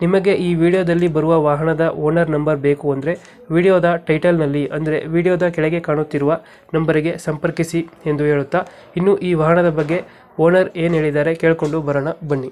ನಿಮಗೆ ಈ ವಿಡಿಯೋದಲ್ಲಿ ಬರುವ ವಾಹನದ ಓನರ್ ನಂಬರ್ ಬೇಕು ಅಂದರೆ ವಿಡಿಯೋದ ಟೈಟಲ್ನಲ್ಲಿ ಅಂದರೆ ವಿಡಿಯೋದ ಕೆಳಗೆ ಕಾಣುತ್ತಿರುವ ನಂಬರಿಗೆ ಸಂಪರ್ಕಿಸಿ ಎಂದು ಹೇಳುತ್ತಾ ಇನ್ನು ಈ ವಾಹನದ ಬಗ್ಗೆ ಓನರ್ ಏನು ಹೇಳಿದ್ದಾರೆ ಕೇಳಿಕೊಂಡು ಬರೋಣ ಬನ್ನಿ.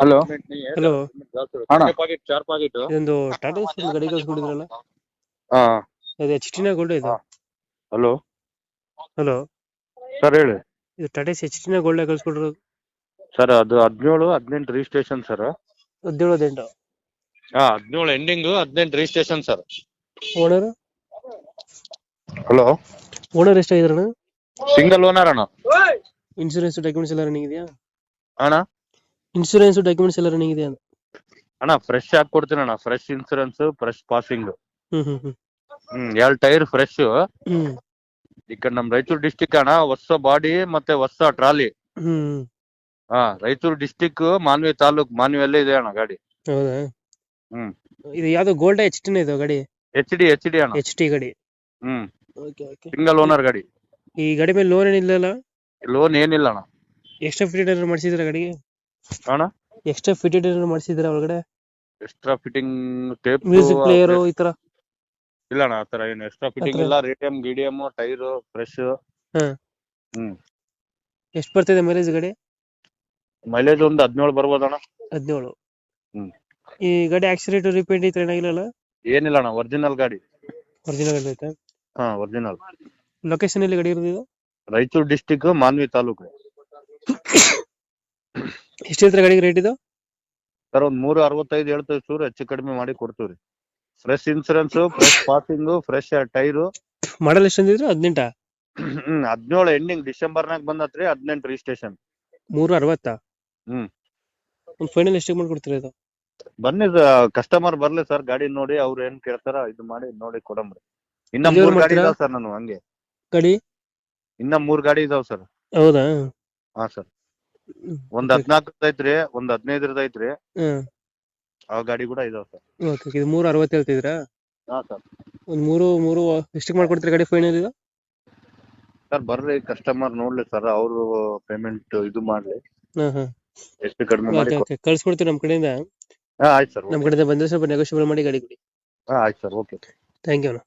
ಹಲೋ. ಹಲೋ. ಅಣ್ಣ. ಚಾರ್ ಪಾಕೆಟ್ ಇದೊಂದು ಟಾಟಾ ಒಂದು ಗಾಡಿ ಕಳ್ಸ್ಕೊಂಡಿದ್ರಲ್ಲ ಅದು ಎಚ್ ಟಿನ ಗೋಲ್ಡ್ ಇದು? ಹಲೋ. ಹಲೋ. ಸರ್ ಹೇಳಿ. ಇದು ಟಾಟಾ ಎಚ್ ಟಿನ ಗೋಲ್ಡ್ ಸರ್ ಅದು ಹದಿನೇಳು ಹದಿನೆಂಟು ರಿಜಿಸ್ಟ್ರೇಷನ್ ಸರ್. ಹದಿನೇಳು ಹದಿನೆಂಟು ಹಾ ಹದಿನೇಳು ಎಂಡಿಂಗ್ ಹದಿನೆಂಟು registration sir owner? Hello owner ಎಷ್ಟಾಗಿದ್ರಣ single owner ಅಣ್ಣ. ಇನ್ಶೂರೆನ್ಸ್ ಡಾಕ್ಯುಮೆಂಟ್ಸ್ ಎಲ್ಲ ರನ್ನಿಂಗ್ ಇದೆಯಾ? ಅಣ್ಣ? ಇನ್ಶೂರೆನ್ಸ್ ಡಾಕ್ಯುಮೆಂಟ್ಸ್ ಎಲ್ಲ ರನ್ನಿಂಗ್ ಇದೆಯಾ? ಅಣ್ಣ ಫ್ರೆಶ್ ಹಾಕಿ ಕೊಡ್ತೀನಿ ಅಣ್ಣ. Fresh insurance fresh passing hmm hmm hmm. ಹ್ಮ್ ಎರಡು ಟೈರ್ ಫ್ರೆಶ್ ಹ್ಮ್. ಈ ಕಡೆ ನಮ್ ರಾಯಚೂರು ಡಿಸ್ಟಿಕ್ ಅಣ್ಣ ಹೊಸ ಬಾಡಿ ಮತ್ತೆ ಹೊಸ ಟ್ರಾಲಿ ಹ್ಮ್. ಹಾ ರಾಯಚೂರು ಡಿಸ್ಟಿಕ್ ಮಾನ್ವಿ ತಾಲೂಕ್ ಮಾನ್ವಿಯಲ್ಲೇ ಇದೆ ಅಣ್ಣ ಗಾಡಿ. ಹೌದಾ? ಹ್ಮ್. ಇದು ಯಾವ್ದು ಗೋಲ್ಡ್ ಎಚ್ ಟಿನ ಇದು ಗಾಡಿ? ಎಚ್ ಡಿ ಎಚ್ ಡಿ ಅಣ್ಣ. ಎಚ್ ಟಿ ಗಾಡಿ. Hmm. Okay okay single owner ಗಾಡಿ. ಈ ಗಾಡಿ ಮೇಲೆ ಲೋನ್ ಏನಿಲ್ಲಲ್ಲ? ಲೋನ್ ಏನಿಲ್ಲ ಅಣ್ಣ. ಎಕ್ಸ್ಟ್ರಾ ಫಿಟೆಡ್ ಏನಾದ್ರು ಮಾಡಿಸಿದ್ರ ಗಾಡಿಗೆ? ಅಣ್ಣ? ಎಕ್ಸ್ಟ್ರಾ ಫಿಟೆಡ್ ಏನಾದ್ರು ಮಾಡಿಸಿದ್ರ ಒಳಗಡೆ? Extra fitting tape music player ಈ ತರ? ಇಲ್ಲ ಅಣ್ಣ ಆತರ ಏನು ಎಕ್ಸ್ಟ್ರಾ ಫಿಟ್ಟಿಂಗ್ ಇಲ್ಲ. ರೇಡಿಯಂ ಗಿಡಿಯಂ ಟೈರ್ ಫ್ರೆಶ್ ಹ್ಮ್. ಎಷ್ಟು ಬರ್ತಿದೆ ಮೈಲೇಜ್ ಗಾಡಿ? ಮೈಲೇಜ್ ಒಂದು ಹದಿನೇಳು ಬರ್ಬೋದಣ್ಣ ಹದಿನೇಳು. ಹ್ಮ್. ಈ ಗಾಡಿ ಆಕ್ಸಿಡೆಂಟ್ ರಿಪೇಂಟ್ ಐತೆ ಏನಾಗಿಲ್ಲ ಏನಿಲ್ಲ ಅಣ್ಣ ಒರಿಜಿನಲ್ ಗಾಡಿ. ಒರಿಜಿನಲ್ ಗಾಡಿ ಐತೆ? ಹಾ ಒರಿಜಿನಲ್ ಲೊಕೇಶನ್ ಎಲ್ಲಿ ಗಾಡಿ ಇರೋದು ಇದು? ರಾಯಚೂರು ಡಿಸ್ಟಿಕ್ ಮಾನ್ವಿ ತಾಲೂಕು. ಎಷ್ಟು ಹೇಳ್ತಾರೆ ಗಾಡಿಗೆ ರೇಟ್ ಇದು? ಸರ್ ಒಂದ್ ಮೂರು ಅರವತ್ತೈದು ಹೇಳ್ತೇವೆ ಸೂರ್ ಹೆಚ್ಚು ಕಡಿಮೆ ಮಾಡಿ ಕೊಡ್ತೀವಿ fresh insurance fresh passing fresh tyre model ಎಷ್ಟು ಅಂದಿದ್ರು? ಹದಿನೆಂಟ? ಹ್ಮ್ ಹದಿನೇಳು ಎಂಡಿಂಗ್ ಡಿಸೆಂಬರ್ನಾಗ ಬಂದತ್ರಿ ಹದಿನೆಂಟು ರಿಜಿಸ್ಟ್ರೇಷನ್ ಮೂರು ಅರವತ್ತಾ? ಹ್ಮ್. ಒಂದು ಫೈನಲ್ ಎಷ್ಟು ಮಾಡ್ಕೊಡ್ತೀರಾ ಇದು? ಬನ್ನಿ ಕಸ್ಟಮರ್ ಬರ್ಲಿ ಸರ್ ಗಾಡಿ ನೋಡಿ ಅವ್ರು ಏನ್ ಕೇಳ್ತಾರ ಇದು ಮಾಡಿ ನೋಡಿ ಕೊಡಂಬ್ರಿ ಇನ್ನ Delivery ಮೂರ್ ಗಾಡಿ ಮಾಡ್ತೀರಾ? ಇದಾವ್ ಸರ್ ನಾನು ಹಂಗೆ. ಗಾಡಿ? ಇನ್ನ ಮೂರ್ ಗಾಡಿ ಇದಾವ ಸರ್. ಹೌದಾ? ಹಾ ಸರ್. ಒಂದ್ ಹದ್ನಾಲ್ಕದ ಐತ್ರಿ ಒಂದ್ ಹದಿನೈದರದ ಐತ್ರಿ. ಆ ಗಾಡಿ ಕೂಡ ಇದಾವ ಸರ್. ಓಕೆ ಇದು ಮೂರು ಅರವತ್ತು ಹೇಳ್ತಿದ್ರಾ ಹಾ ಸರ್. ಒಂದು ಮೂರು ಮೂರು ಎಷ್ಟಕ್ಕೆ ಮಾಡ್ಕೊಡ್ತೀರಾ ಗಾಡಿ ಫೈನಲ್ ಇದು? ಸರ್ ಬರ್ರಿ ಕಸ್ಟಮರ್ ನೋಡ್ಲಿ ಸರ್ ಅವ್ರು ಪೇಮೆಂಟ್ ಇದು ಮಾಡ್ಲಿ. ಹಾಂ ಹಾಂ. ಎಷ್ಟು ಕಡಿಮೆ ಮಾಡಿ ಓಕೆ. ಕಳ್ಸ್ಕೊಡ್ತೀವಿ ನಮ್ಮ ಕಡೆಯಿಂದ. ಹಾಂ ಆಯ್ತು ಸರ್. ನಮ್ಮ ಕಡೆಯಿಂದ ಬಂದರೆ ಸ್ವಲ್ಪ ನೆಗೋಷಿಯಬಲ್ ಮಾಡಿ ಗಾಡಿ ಕೊಡಿ. ಹಾ ಆಯ್ತು ಸರ್. ಓಕೆ ಥ್ಯಾಂಕ್ ಯು ಅಣ್ಣ.